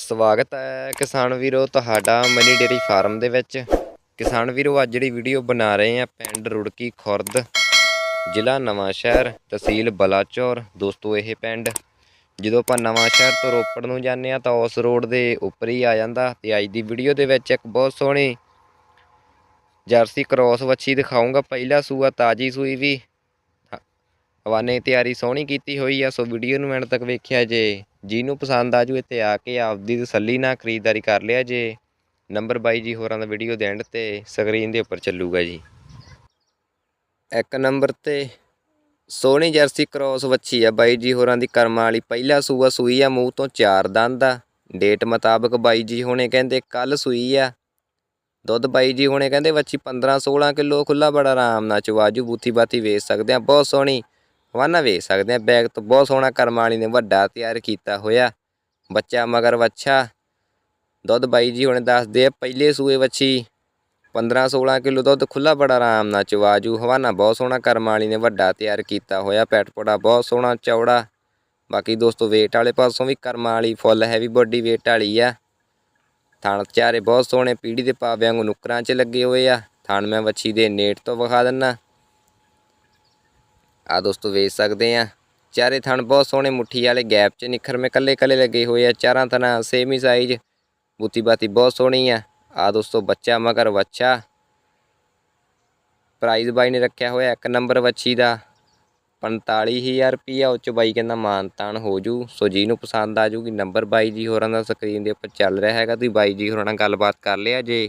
ਸਵਾਗਤ ਹੈ ਕਿਸਾਨ ਵੀਰੋ, ਤੁਹਾਡਾ ਮਨੀ ਡੇਰੀ ਫਾਰਮ ਦੇ ਵਿੱਚ। ਕਿਸਾਨ ਵੀਰੋ, ਅੱਜ ਜਿਹੜੀ ਵੀਡੀਓ ਬਣਾ ਰਹੇ ਆ ਪਿੰਡ ਰੁੜਕੀ ਖੁਰਦ, ਜ਼ਿਲ੍ਹਾ ਨਵਾਂ ਸ਼ਹਿਰ, ਤਹਿਸੀਲ ਬਲਾਚੌਰ। ਦੋਸਤੋ, ਇਹ ਪਿੰਡ, ਜਦੋਂ ਆਪਾਂ ਨਵਾਂ ਸ਼ਹਿਰ ਤੋਂ ਰੋਪੜ ਨੂੰ ਜਾਂਦੇ ਆ ਤਾਂ ਉਸ ਰੋਡ ਦੇ ਉੱਪਰ ਹੀ ਆ ਜਾਂਦਾ ਤੇ ਅੱਜ ਦੀ ਵੀਡੀਓ ਦੇ ਵਿੱਚ ਇੱਕ ਬਹੁਤ ਸੋਹਣੀ ਜਰਸੀ ਕ੍ਰੋਸ ਵੱਛੀ ਦਿਖਾਉਂਗਾ ਪਹਿਲਾ ਸੂਆ ਤਾਜੀ ਸੂਈ ਵੀ, ਹਵਾਨੇ ਤਿਆਰੀ ਸੋਹਣੀ ਕੀਤੀ ਹੋਈ ਆ, ਸੋ ਵੀਡੀਓ ਨੂੰ ਐਂਡ ਤੱਕ ਵੇਖਿਆ ਜੇ। ਜਿਹਨੂੰ ਪਸੰਦ ਆਜੂ ਇੱਥੇ ਆ ਕੇ ਆਪਦੀ ਤਸੱਲੀ ਨਾਲ ਖਰੀਦਦਾਰੀ ਕਰ ਲਿਆ ਜੇ। ਨੰਬਰ ਬਾਈ ਜੀ ਹੋਰਾਂ ਦਾ ਵੀਡੀਓ ਦੇ ਐਂਡ ਤੇ ਸਕਰੀਨ ਦੇ ਉੱਪਰ ਚੱਲੂਗਾ ਜੀ। ਇੱਕ ਨੰਬਰ ਤੇ ਸੋਹਣੀ ਜਰਸੀ ਕ੍ਰੋਸ ਵੱਛੀ ਆ ਬਾਈ ਜੀ ਹੋਰਾਂ ਦੀ ਕਰਮਾਂ ਵਾਲੀ। ਪਹਿਲਾ ਸੂਆ ਸੂਈ ਆ, ਮੂੰਹ ਤੋਂ ਚਾਰ ਦੰਦ ਆ। ਡੇਟ ਮੁਤਾਬਕ ਬਾਈ ਜੀ ਹੁਣੇ ਕਹਿੰਦੇ ਕੱਲ ਸੂਈ ਆ। ਦੁੱਧ ਬਾਈ ਜੀ ਹੁਣੇ ਕਹਿੰਦੇ ਵੱਛੀ 15 16 ਕਿਲੋ ਖੁੱਲਾ ਬੜਾ ਆਰਾਮ ਨਾਲ ਚਵਾਜੂ ਬੂਥੀ ਬਾਤੀ ਵੇਚ ਸਕਦੇ ਆ, ਬਹੁਤ ਸੋਹਣੀ। ਹਵਾਨਾ ਵੇਖ ਸਕਦੇ ਆ, ਬੈਗ ਤੋਂ ਬਹੁਤ ਸੋਹਣਾ ਕਰਮਾਂ ਵਾਲੀ ਨੇ ਵੱਡਾ ਤਿਆਰ ਕੀਤਾ ਹੋਇਆ। ਬੱਚਾ ਮਗਰ ਵੱਛਾ। ਦੁੱਧ ਬਾਈ ਜੀ ਹੁਣੇ ਦੱਸਦੇ ਆ, ਪਹਿਲੇ ਸੂਏ ਵੱਛੀ 15 16 ਕਿਲੋ ਦੁੱਧ ਖੁੱਲਾ ਬੜਾ ਆਰਾਮ ਨਾਲ ਚਵਾਜੂ। ਹਵਾਨਾ ਬਹੁਤ ਸੋਹਣਾ ਕਰਮਾਂ ਵਾਲੀ ਨੇ ਵੱਡਾ ਤਿਆਰ ਕੀਤਾ ਹੋਇਆ, ਪੈਟ ਪੋੜਾ ਬਹੁਤ ਸੋਹਣਾ, ਚੌੜਾ। ਬਾਕੀ ਦੋਸਤੋ ਵੇਟ ਵਾਲੇ ਪਾਸੋਂ ਵੀ ਕਰਮਾਂ ਵਾਲੀ ਫੁੱਲ ਹੈਵੀ ਬੋਡੀ ਵੇਟ ਵਾਲੀ ਆ। ਥਣ ਚਾਰੇ ਬਹੁਤ ਸੋਹਣੇ, ਪੀੜੀ ਦੇ ਪਾਵਿਆਂ ਵਾਂਗੂ ਨੁਕਰਾਂ 'ਚ ਲੱਗੇ ਹੋਏ ਆ। ਥਣ ਮੈਂ ਵੱਛੀ ਦੇ ਨੇਟ ਤੋਂ ਵਿਖਾ ਦਿੰਨਾ। ਆ ਦੋਸਤੋ ਵੇਚ ਸਕਦੇ ਆ। ਚਾਰੇ ਥਣ ਬਹੁਤ ਸੋਹਣੇ ਮੁੱਠੀ ਵਾਲੇ ਗੈਪ 'ਚ ਨਿਖਰ ਮੇ ਕੱਲੇ ਕੱਲੇ ਲੱਗੇ ਹੋਏ ਆ। ਚਾਰਾਂ ਥਣਾ ਸੇਮ ਹੀ ਸਾਈਜ਼ ਬੂਤੀ ਬਾਤੀ ਬਹੁਤ ਸੋਹਣੀ ਆ। ਆ ਦੋਸਤੋ ਬੱਚਾ ਮਗਰ ਵੱਛਾ। ਪ੍ਰਾਈਜ਼ ਬਾਈ ਨੇ ਰੱਖਿਆ ਹੋਇਆ ਇੱਕ ਨੰਬਰ ਵੱਛੀ ਦਾ। 45000 ਰੁਪਈਆ, ਉਹ 'ਚ ਬਾਈ ਕਹਿੰਦਾ ਮਾਨ ਤਾਨ ਹੋ ਜੂ। ਸੋ ਨੂੰ ਪਸੰਦ ਆ ਜੂਗੀ, ਨੰਬਰ ਬਾਈ ਜੀ ਹੋਰਾਂ ਦਾ ਸਕਰੀਨ ਦੇ ਉੱਪਰ ਚੱਲ ਰਿਹਾ ਹੈਗਾ। ਤੁਸੀਂ ਬਾਈ ਜੀ ਹੋਰਾਂ ਨਾਲ ਗੱਲਬਾਤ ਕਰ ਲਿਆ ਜੇ।